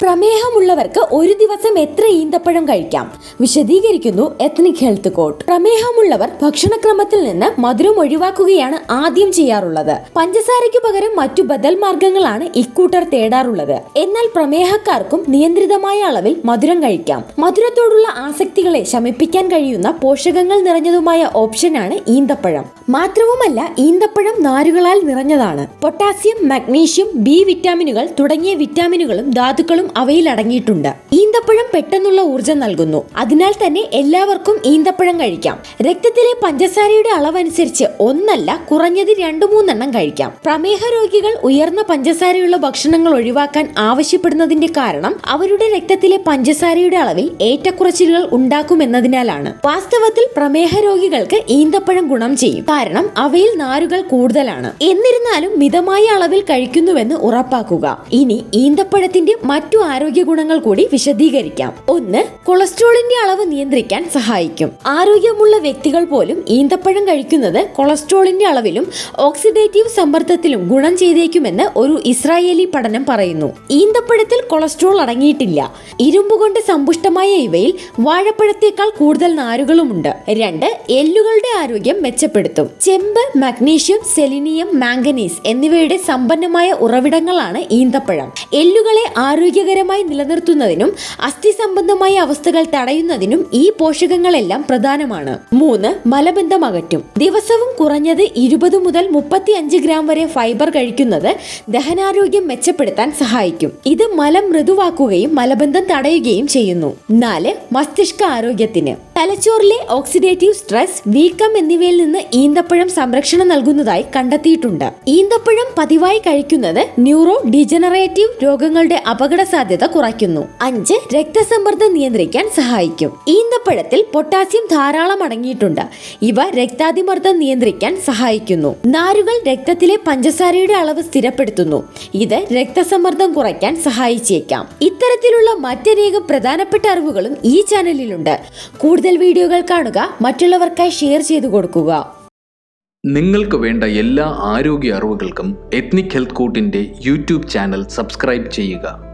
പ്രമേഹമുള്ളവർക്ക് ഒരു ദിവസം എത്ര ഈന്തപ്പഴം കഴിക്കാം? വിശദീകരിക്കുന്നു എത്നിക് ഹെൽത്ത് കോട്ട് പ്രമേഹമുള്ളവർ ഭക്ഷണക്രമത്തിൽ നിന്ന് മധുരം ഒഴിവാക്കുകയാണ് ആദ്യം ചെയ്യാറുള്ളത്. പഞ്ചസാരയ്ക്ക് പകരം മറ്റു ബദൽ മാർഗങ്ങളാണ് ഇക്കൂട്ടർ തേടാറുള്ളത്. എന്നാൽ പ്രമേഹക്കാർക്കും നിയന്ത്രിതമായ അളവിൽ മധുരം കഴിക്കാം. മധുരത്തോടുള്ള ആസക്തികളെ ശമിപ്പിക്കാൻ കഴിയുന്ന പോഷകങ്ങൾ നിറഞ്ഞതുമായ ഓപ്ഷനാണ് ഈന്തപ്പഴം. മാത്രവുമല്ല ഈന്തപ്പഴം നാരുകളാൽ നിറഞ്ഞതാണ്. പൊട്ടാസ്യം മഗ്നീഷ്യം ബി വിറ്റാമിനുകൾ തുടങ്ങിയ വിറ്റാമിനുകളും ധാതുക്കളും അവയിൽ അടങ്ങിയിട്ടുണ്ട് ഈന്തപ്പഴം പെട്ടെന്നുള്ള ഊർജം നൽകുന്നു. അതിനാൽ തന്നെ എല്ലാവർക്കും ഈന്തപ്പഴം കഴിക്കാം. രക്തത്തിലെ പഞ്ചസാരയുടെ അളവനുസരിച്ച് ഒന്നല്ല കുറഞ്ഞത് രണ്ടു മൂന്നെണ്ണം കഴിക്കാം. പ്രമേഹ രോഗികൾ ഉയർന്ന പഞ്ചസാരയുള്ള ഭക്ഷണങ്ങൾ ഒഴിവാക്കാൻ ആവശ്യപ്പെടുന്നതിന്റെ കാരണം അവരുടെ രക്തത്തിലെ പഞ്ചസാരയുടെ അളവിൽ ഏറ്റക്കുറച്ചിലുകൾ ഉണ്ടാക്കുമെന്നതിനാലാണ്. വാസ്തവത്തിൽ പ്രമേഹ രോഗികൾക്ക് ഈന്തപ്പഴം ഗുണം ചെയ്യും. കാരണം അവയിൽ നാരുകൾ കൂടുതലാണ്. എന്നിരുന്നാലും മിതമായ അളവിൽ കഴിക്കുന്നുവെന്ന് ഉറപ്പാക്കുക. ഇനി ഈന്തപ്പഴത്തിന്റെ മറ്റു ആരോഗ്യ ഗുണങ്ങൾ കൂടി വിശദീകരിക്കാം. ഒന്ന് കൊളസ്ട്രോളിന്റെ അളവ് നിയന്ത്രിക്കാൻ സഹായിക്കും. ആരോഗ്യമുള്ള വ്യക്തികൾ പോലും ഈന്തപ്പഴം കഴിക്കുന്നത് കൊളസ്ട്രോളിന്റെ അളവിലും ഓക്സിഡേറ്റീവ് സമ്മർദ്ദത്തിലും ഗുണം ചെയ്തേക്കുമെന്ന് ഒരു ഇസ്രായേലി പഠനം പറയുന്നു. ഈന്തപ്പഴത്തിൽ കൊളസ്ട്രോൾ അടങ്ങിയിട്ടില്ല. ഇരുമ്പ് കൊണ്ട് സമ്പുഷ്ടമായ ഇവയിൽ വാഴപ്പഴത്തേക്കാൾ കൂടുതൽ നാരുകളുമുണ്ട്. രണ്ട് എല്ലുകളുടെ ആരോഗ്യം മെച്ചപ്പെടുത്തും. ചെമ്പ് മഗ്നീഷ്യം സെലിനിയം മാംഗനീസ് എന്നിവയുടെ സമ്പന്നമായ ഉറവിടങ്ങളാണ് ഈന്തപ്പഴം. എല്ലുകളെ ആരോഗ്യകരമായി നിലനിർത്തുന്നതിനും അസ്ഥി സംബന്ധമായ അവസ്ഥകൾ തടയുന്നതിനും ഈ പോഷകങ്ങളെല്ലാം പ്രധാനമാണ്. മൂന്ന് മലബന്ധം അകറ്റും. ദിവസവും കുറഞ്ഞത് ഇരുപത് മുതൽ മുപ്പത്തി അഞ്ച് ഗ്രാം വരെ ഫൈബർ കഴിക്കുന്നത് ദഹനാരോഗ്യം മെച്ചപ്പെടുത്താൻ സഹായിക്കും. ഇത് മലം മൃദുവാക്കുകയും മലബന്ധം തടയുകയും ചെയ്യുന്നു. നാല് മസ്തിഷ്ക ആരോഗ്യത്തിന്. തലച്ചോറിലെ ഓക്സിഡേറ്റീവ് സ്ട്രെസ് വീക്കം എന്നിവയിൽ നിന്ന് ഈന്തപ്പഴം സംരക്ഷണം നൽകുന്നതായി കണ്ടെത്തിയിട്ടുണ്ട്. ഈന്തപ്പഴം പതിവായി കഴിക്കുന്നത് ന്യൂറോ ഡിജനറേറ്റീവ് രോഗങ്ങളുടെ അപകട സാധ്യത കുറയ്ക്കുന്നു. അഞ്ച് രക്തസമ്മർദ്ദം നിയന്ത്രിക്കാൻ സഹായിക്കും. ഈന്തപ്പഴത്തിൽ പൊട്ടാസ്യം ധാരാളം അടങ്ങിയിട്ടുണ്ട്. ഇവ രക്താതിമർദ്ദം നിയന്ത്രിക്കാൻ സഹായിക്കുന്നു. നാരുകൾ രക്തത്തിലെ പഞ്ചസാരയുടെ അളവ് സ്ഥിരപ്പെടുത്തുന്നു. ഇത് രക്തസമ്മർദ്ദം കുറയ്ക്കാൻ സഹായിച്ചേക്കാം. ഇത്തരത്തിലുള്ള മറ്റനേകം പ്രധാനപ്പെട്ട അറിവുകളും ഈ ചാനലിലുണ്ട്. കൂടുതൽ വീഡിയോകൾ കാണുക മറ്റുള്ളവർക്കായി ഷെയർ ചെയ്തു കൊടുക്കുക. നിങ്ങൾക്ക് വേണ്ട എല്ലാ ആരോഗ്യ അറിവുകൾക്കും എത്നിക് ഹെൽത്ത് കോട്ടിന്റെ യൂട്യൂബ് ചാനൽ സബ്സ്ക്രൈബ് ചെയ്യുക.